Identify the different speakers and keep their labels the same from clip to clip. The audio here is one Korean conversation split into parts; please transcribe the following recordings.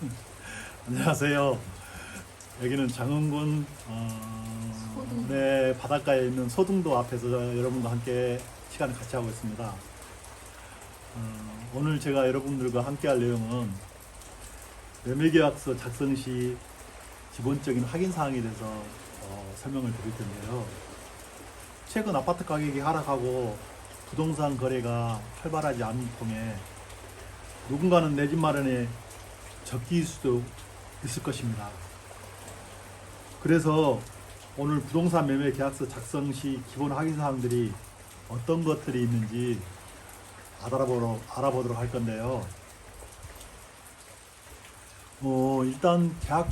Speaker 1: 안녕하세요. 여기는 장흥군 어. 네, 바닷가에 있는 소등도 앞에서 여러분과 함께 시간을 같이 하고 있습니다. 어, 오늘 제가 여러분들과 함께 할 내용은 매매계약서 작성 시 기본적인 확인 사항에 대해서 어, 설명을 드릴 텐데요. 최근 아파트 가격이 하락하고 부동산 거래가 활발하지 않은 통에 누군가는 내 집 마련에 적기일 수도 있을 것입니다. 그래서 오늘 부동산 매매 계약서 작성 시 기본 확인 사항들이 어떤 것들이 있는지 알아보러, 알아보도록 할 건데요. 어, 일단 계약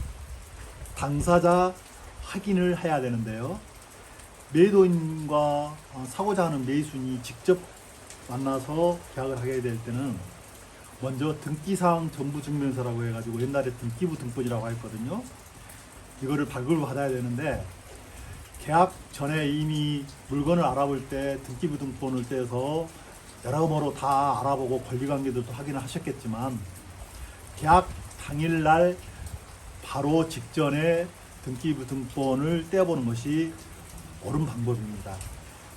Speaker 1: 당사자 확인을 해야 되는데요. 매도인과 어, 사고자 하는 매수인이 직접 만나서 계약을 하게 될 때는 먼저 등기사항 전부 증명서라고 해가지고 옛날에 등기부 등본이라고 했거든요. 이거를 발급을 받아야 되는데 계약 전에 이미 물건을 알아볼 때 등기부 등본을 떼서 여러모로 다 알아보고 권리관계들도 확인을 하셨겠지만 계약 당일날 바로 직전에 등기부 등본을 떼어보는 것이 옳은 방법입니다.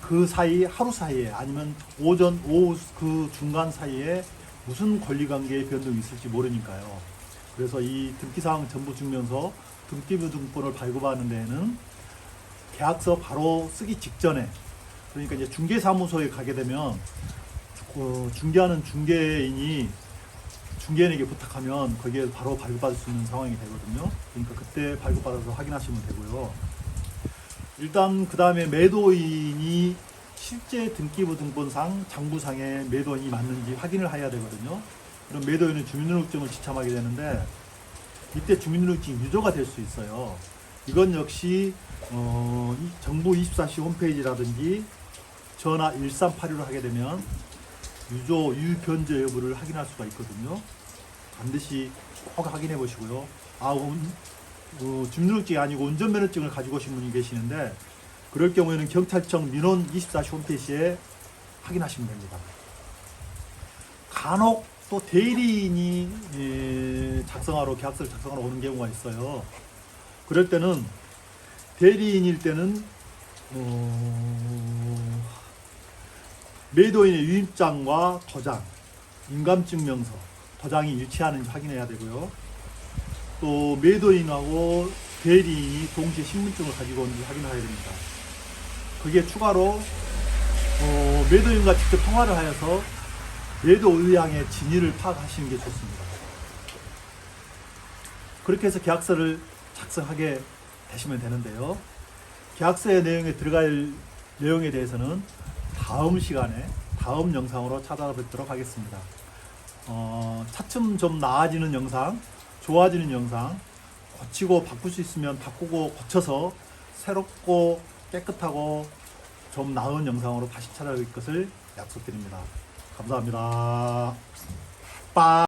Speaker 1: 그 사이 하루 사이에 아니면 오전 오후 그 중간 사이에 무슨 권리관계의 변동이 있을지 모르니까요. 그래서 이 등기사항 전부 증명서 등기부 등본을 발급하는 데에는 계약서 바로 쓰기 직전에 그러니까 이제 중개사무소에 가게 되면 그 중개하는 중개인이 중개인에게 부탁하면 거기에 바로 발급받을 수 있는 상황이 되거든요. 그러니까 그때 발급받아서 확인하시면 되고요. 일단 그 다음에 매도인이 실제 등기부 등본상 장부상에 매도인이 맞는지 확인을 해야 되거든요. 그럼 매도인은 주민등록증을 지참하게 되는데 이때 주민등록증이 유조가 될 수 있어요. 이건 역시 어, 이 정부 24시 홈페이지라든지 전화 1386을 하게 되면 유조 유변제 여부를 확인할 수가 있거든요. 반드시 꼭 확인해 보시고요. 아, 운- 어, 주민등록증이 아니고 운전면허증을 가지고 오신 분이 계시는데 그럴 경우에는 경찰청 민원 24시 홈페이지에 확인하시면 됩니다. 간혹 또 대리인이 예, 작성하러 계약서를 작성하러 오는 경우가 있어요. 그럴 때는 대리인일 때는 어, 매도인의 유입장과 도장, 인감증명서, 도장이 일치하는지 확인해야 되고요. 또 매도인하고 대리인이 동시에 신분증을 가지고 오는지 확인해야 됩니다. 그게 추가로 어, 매도인과 직접 통화를 하여서 매도 의향의 진위를 파악하시는 게 좋습니다. 그렇게 해서 계약서를 작성하게 되시면 되는데요. 계약서의 내용에 들어갈 내용에 대해서는 다음 시간에 다음 영상으로 찾아뵙도록 하겠습니다. 어, 차츰 좀 나아지는 영상, 좋아지는 영상, 고치고 바꿀 수 있으면 바꾸고 고쳐서 새롭고 깨끗하고 좀 나은 영상으로 다시 찾아올 것을 약속드립니다. 감사합니다. 빠